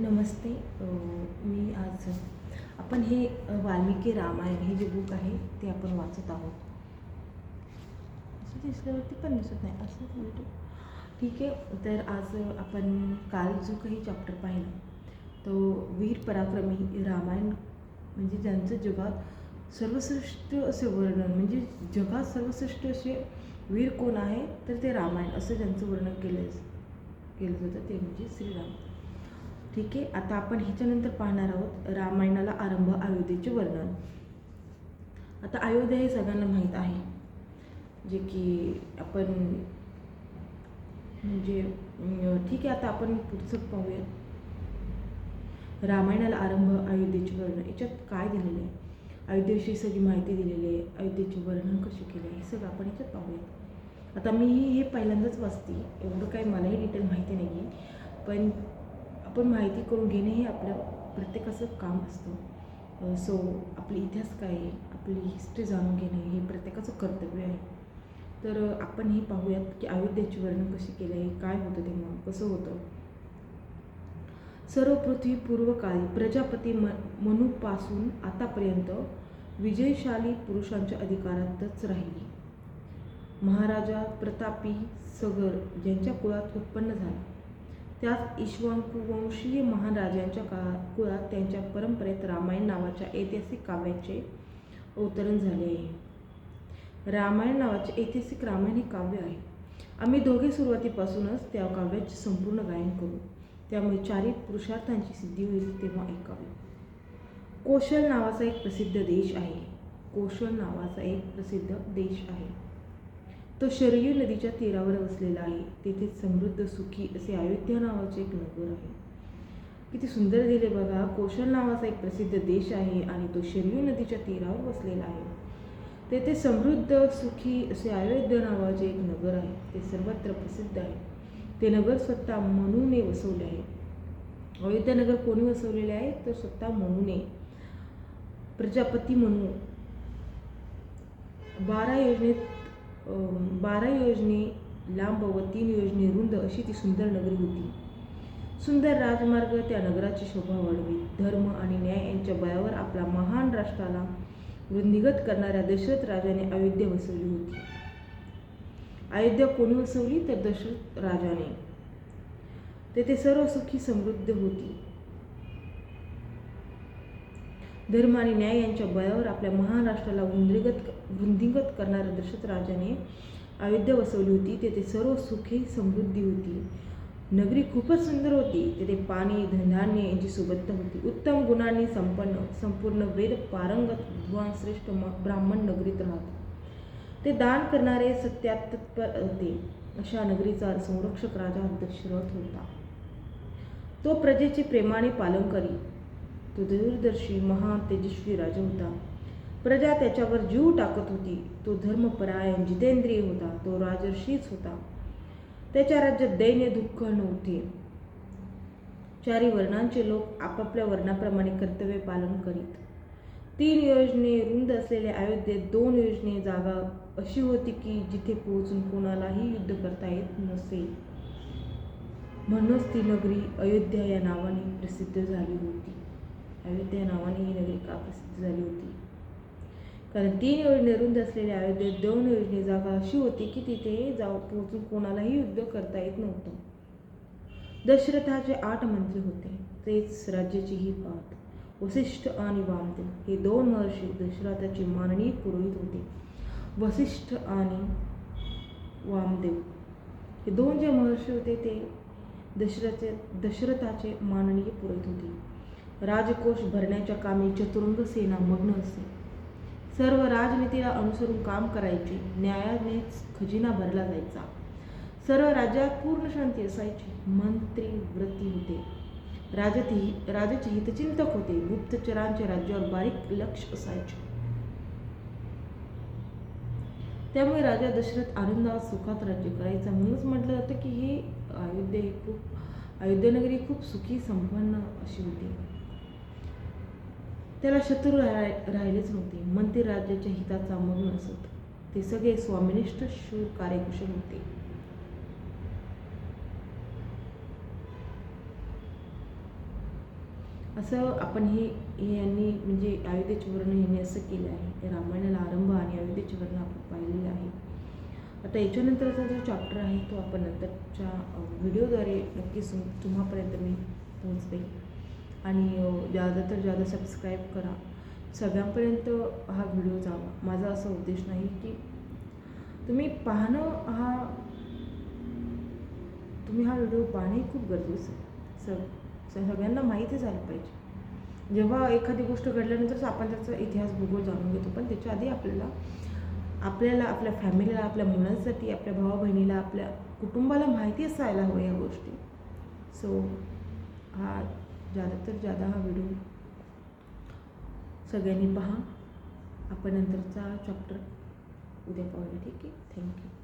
नमस्ते मी आज आपण हे वाल्मिकी रामायण हे जे बुक आहे ते आपण वाचत आहोत. असं दिसल्यावरती पण दिसत नाही असं म्हणतो ठीक आहे तर आज आपण काल जो काही चॅप्टर पाहिला तो वीर पराक्रमी रामायण म्हणजे ज्यांचं जगात सर्वश्रेष्ठ असे वर्णन म्हणजे जगात सर्वश्रेष्ठ असे वीर कोण आहे तर ते रामायण असं ज्यांचं वर्णन केलं केलं जातं ते म्हणजे श्रीराम. ठीक आहे? आता आपण ह्याच्यानंतर पाहणार आहोत रामायणाला आरंभ अयोध्येचे वर्णन. आता अयोध्या हे सगळ्यांना माहीत आहे. जे की आपण म्हणजे ठीक आहे आता आपण पुढचं पाहूया रामायणाला आरंभ अयोध्येचे वर्णन. याच्यात काय दिलेलं आहे? अयोध्येविषयी सगळी माहिती दिलेली आहे. अयोध्येचे वर्णन कसे केले हे सगळं आपण याच्यात पाहूया आता मी हे पहिल्यांदाच वाचते. एवढं काही मलाही डिटेल माहिती नाही आहे पण आपण माहिती करून घेणे हे आपल्या प्रत्येकाचं काम असतं. सो आपली इतिहास काय आहे आपली हिस्ट्री जाणून घेणे हे प्रत्येकाचं कर्तव्य आहे. तर आपण हे पाहूयात की अयोध्येची वर्णन कसे केले आहे काय होतं तेव्हा कसं होतं? सर्व पृथ्वी पूर्वकाळी प्रजापती म मनूपासून आतापर्यंत विजयशाली पुरुषांच्या अधिकारातच राहिली. महाराजा प्रतापी सगर ज्यांच्या कुळात उत्पन्न झाला. त्याच महान महाराजांच्या काळात कुळात त्यांच्या परंपरेत रामायण नावाच्या ऐतिहासिक काव्याचे अवतरण झाले आहे. रामायण नावाचे ऐतिहासिक रामायण हे काव्य आहे. आम्ही दोघे सुरुवातीपासूनच त्या काव्याचे संपूर्ण गायन करू. त्यामुळे चारी पुरुषार्थांची सिद्धी होईल तेव्हा ऐकावे कोशल नावाचा एक प्रसिद्ध देश आहे. कोशल नावाचा एक प्रसिद्ध देश आहे. तो शरयू नदीच्या तीरावर वसलेला आहे. तेथे समृद्ध सुखी असे अयोध्या नावाचे एक नगर आहे. किती सुंदर दिले बघा. कोशल नावाचा एक प्रसिद्ध देश आहे आणि तो शरयू नदीच्या तीरावर वसलेला आहे. तेथे समृद्ध सुखी असे अयोध्या नावाचे एक नगर आहे. ते सर्वत्र प्रसिद्ध आहे. ते नगर स्वतः मनूने वसवले आहे. अयोध्या नगर कोणी वसवलेले आहे? तर स्वतः मनूने. प्रजापती म्हणू बारा योजनेत बारा योजने लांब व तीन योजने रुंद अशी ती सुंदर नगरी होती. सुंदर राजमार्ग त्या नगराची शोभा वाढवी. धर्म आणि न्याय यांच्या बळावर आपला महान राष्ट्राला वृद्धिगत करणाऱ्या दशरथ राजाने अयोध्या वसवली होती. अयोध्या कोणी वसवली? तर दशरथ राजाने. तेथे सर्व सुखी समृद्ध होती. धर्म आणि न्याय यांच्या बळावर आपल्या महाराष्ट्राला वृंदिगत वृद्धिगत करणाऱ्या दशरथ राजाने अयोध्या वसवली होती. तेथे सर्व सुखी समृद्धी होती. नगरी खूपच सुंदर होती. तेथे पाणी धनधान्य यांची सुबत्ता होती. उत्तम गुणांनी संपन्न संपूर्ण वेद पारंगत विद्वान श्रेष्ठ म- ब्राह्मण नगरीत राहत. ते दान करणारे सत्यात तत्पर होते. अशा नगरीचा संरक्षक राजा दशरथ होता. तो प्रजेचे प्रेमाने पालन करी तो दूरदर्शी महान तेजस्वी राजा होता. प्रजा त्याच्यावर जीव टाकत होती. तो धर्मपरायण जितेंद्रिय होता. तो राजर्षीच होता. त्याच्या राज्यात दैन्य दुःख नव्हते. चारी वर्णांचे लोक आपापल्या वर्णाप्रमाणे कर्तव्य पालन करीत. तीन योजने रुंद असलेल्या अयोध्येत दोन योजने जागा अशी होती की जिथे पोहोचून कोणालाही युद्ध करता येत नसे. म्हणूनच ती नगरी अयोध्या या नावाने प्रसिद्ध झाली होती. अयोध्या नावाने ही नगरी का प्रसिद्ध झाली होती? कारण तीन योजने रुंद असलेल्या अयोध्येत दोन योजने जागा अशी होती की तिथे जाऊ पोहोचून कोणालाही युद्ध करता येत नव्हतं. दशरथाचे आठ मंत्री होते. तेच राज्याची ही पात वसिष्ठ आणि वामदेव हे दोन महर्षी दशरथाचे माननीय पुरोहित होते. वसिष्ठ आणि वामदेव हे दोन जे महर्षी होते ते दशरथे दशरथाचे माननीय पुरोहित होते. राजकोष भरण्याच्या कामी चतुरंग सेना मग्न असे सर्व राजनीतीला अनुसरून काम करायचे न्यायानेच खजिना भरला जायचा. सर्व राज्यात पूर्ण शांती असायची. मंत्री व्रती होते. राजती राजाचे हितचिंतक होते. गुप्तचरांच्या राज्यावर बारीक लक्ष असायचे. त्यामुळे राजा दशरथ आनंदात सुखात राज्य करायचा. म्हणूनच म्हटलं जातं की हे अयोध्या ही खूप अयोध्यानगरी खूप सुखी संपन्न अशी होती. त्याला शत्रू राह- राहिलेच नव्हते. मंत्री राज्याच्या हिताचा मग्न असत. ते सगळे स्वामिनिष्ठ शूर कार्यकुशल होते. असं आपण हे हे यांनी म्हणजे अयोध्येचे वर्णन यांनी असं केलं आहे. रामायणाला आरंभ आणि अयोध्येचे वर्णन आपण पाहिलेलं आहे. आता याच्यानंतरचा जो चॅप्टर आहे तो आपण नंतरच्या व्हिडिओद्वारे नक्कीच तुम्हापर्यंत मी पोहोचवेन आणि ज्यादा जादा तर ज्यादा सबस्क्राईब करा. सगळ्यांपर्यंत हा व्हिडिओ जावा. माझा असा उद्देश नाही की तुम्ही पाहणं हा तुम्ही हा व्हिडिओ पाहणे खूप गरजेचं आहे. सग सगळ्यांना माहिती झालं पाहिजे. जेव्हा एखादी गोष्ट घडल्यानंतरच आपण त्याचा इतिहास भूगोल जाणून घेतो पण त्याच्या आधी आपल्याला आपल्याला आपल्या फॅमिलीला आपल्या मुलांसाठी आपल्या भावा बहिणीला आपल्या कुटुंबाला माहिती असायला हवं या गोष्टी. सो जादा तर जादा हा व्हिडिओ सगळ्यांनी पहा. आपण नंतरचा चॅप्टर उद्या पाहूया. ठीक आहे? थँक्यू